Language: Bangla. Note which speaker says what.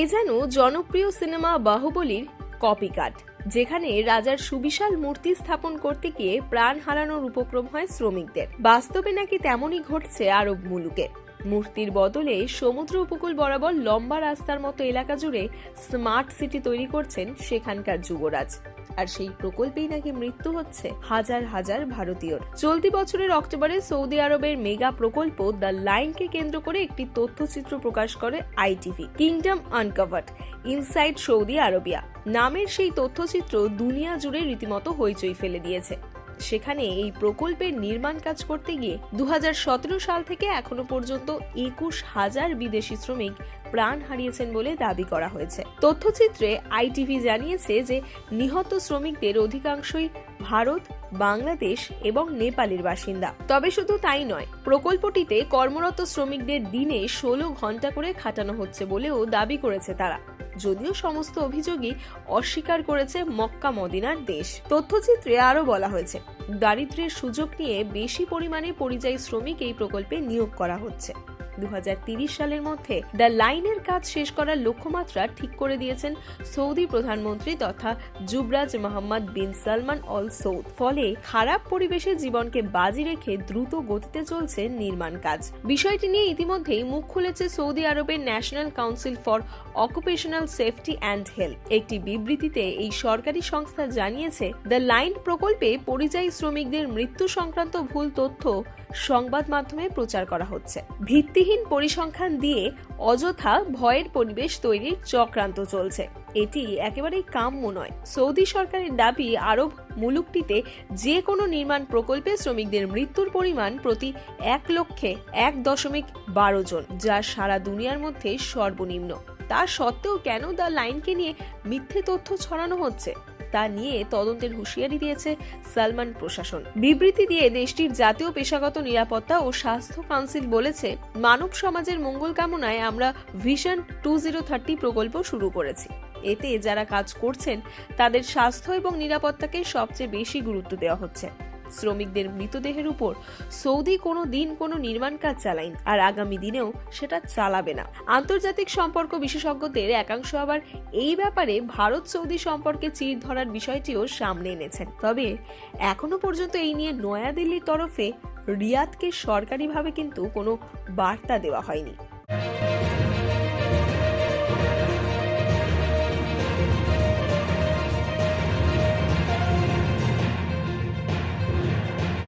Speaker 1: এ যেন জনপ্রিয় সিনেমা বাহুবলীর কপিকাট, যেখানে রাজার সুবিশাল মূর্তি স্থাপন করতে গিয়ে প্রাণ হারানোর উপক্রম হয় শ্রমিকদের। বাস্তবে নাকি তেমনই ঘটছে আরব মুলুকে। মূর্তির বদলে সমুদ্র উপকূল বরাবর লম্বা রাস্তার মতো এলাকা জুড়ে স্মার্ট সিটি তৈরি করছেন সেখানকার যুবরাজ। আর সেই প্রকল্পেই নাকি মৃত্যু হচ্ছে হাজার হাজার ভারতীয়র। চলতি বছরের অক্টোবরে সৌদি আরবের মেগা প্রকল্প দ্য লাইনকে কেন্দ্র করে একটি তথ্যচিত্র প্রকাশ করে ITV, kingdom uncovered, inside Saudi Arabia. নামের সেই তথ্যচিত্র দুনিয়া জুড়ে রীতিমতো হইচই ফেলে দিয়েছে। সেখানে এই প্রকল্পের নির্মাণ কাজ করতে গিয়ে দু হাজার সতেরো সাল থেকে এখনও পর্যন্ত একুশ হাজার বিদেশি শ্রমিক প্রাণ হারিয়েছেন বলে দাবি করা হয়েছে। তথ্যচিত্রে আইটিভি জানিয়েছে যে নিহত শ্রমিকদের অধিকাংশই ভারত বাংলাদেশ এবং নেপালের বাসিন্দা। তবে শুধু তাই নয়, প্রকল্পটিতে কর্মরত শ্রমিকদের দিনে ষোলো ঘণ্টা করে খাটানো হচ্ছে বলেও দাবি করেছে তারা। যদিও সমস্ত অভিযোগই অস্বীকার করেছে মক্কা মদিনার দেশ। তথ্যচিত্রে আরও বলা হয়েছে, দারিদ্র্যের সুযোগ নিয়ে বেশি পরিমাণে পরিযায়ী শ্রমিক এই প্রকল্পে নিয়োগ করা হচ্ছে। দু সালের মধ্যে দ্য লাইনের কাজ শেষ করার লক্ষ্যমাত্রা ঠিক করে দিয়েছেন সৌদি প্রধানমন্ত্রী তথা যুবরাজ Mohammed bin Salman Al Saud. ফলে খারাপ পরিবেশে জীবনকে বাজি রেখে দ্রুত গতিতে চলছে নির্মাণ কাজ। বিষয়টি নিয়ে ইতিমধ্যেই মুখ খুলেছে সৌদি আরবের national council for occupational safety and health. একটি বিবৃতিতে এই সরকারি সংস্থা জানিয়েছে, দ্য লাইন প্রকল্পে পরিযায়ী শ্রমিকদের মৃত্যু সংক্রান্ত ভুল তথ্য সংবাদ মাধ্যমে প্রচার করা হচ্ছে। ভিত্তিহীন পরিসংখ্যান দিয়ে অযথা ভয়ের পরিবেশ তৈরির চক্রান্ত চলছে। এটি একেবারেই কাম্য নয়। সৌদি সরকারের দাবি, আরব মুলুকটিতে যে কোনো নির্মাণ প্রকল্পে শ্রমিকদের মৃত্যুর পরিমাণ প্রতি এক লক্ষে এক দশমিক বারো জন, যা সারা দুনিয়ার মধ্যে সর্বনিম্ন। তা সত্ত্বেও কেন দ্য লাইনকে নিয়ে মিথ্যে তথ্য ছড়ানো হচ্ছে? তা নিয়ে তদন্তের হুঁশিয়ারি দিয়েছে সালমান প্রশাসন। বিবৃতি দিয়ে দেশটির জাতীয় পেশাগত নিরাপত্তা ও স্বাস্থ্য কাউন্সিল বলেছে, মানব সমাজের মঙ্গল কামনায় আমরা ভিশন টু জিরো থার্টি প্রকল্প শুরু করেছি। এতে যারা কাজ করছেন, তাদের স্বাস্থ্য এবং নিরাপত্তাকে সবচেয়ে বেশি গুরুত্ব দেওয়া হচ্ছে। শ্রমিকদের মৃতদেহের উপর সৌদি কোনো দিন কোনো নির্মাণ কাজ চালায়নি, আর আগামী দিনেও সেটা চালাবে না। আন্তর্জাতিক সম্পর্ক বিশেষজ্ঞদের একাংশ আবার এই ব্যাপারে ভারত সৌদি সম্পর্কে চির ধরার বিষয়টিও সামনে এনেছেন। তবে এখনও পর্যন্ত এই নিয়ে নয়াদিল্লির তরফে রিয়াদকে সরকারিভাবে কিন্তু কোনো বার্তা দেওয়া হয়নি।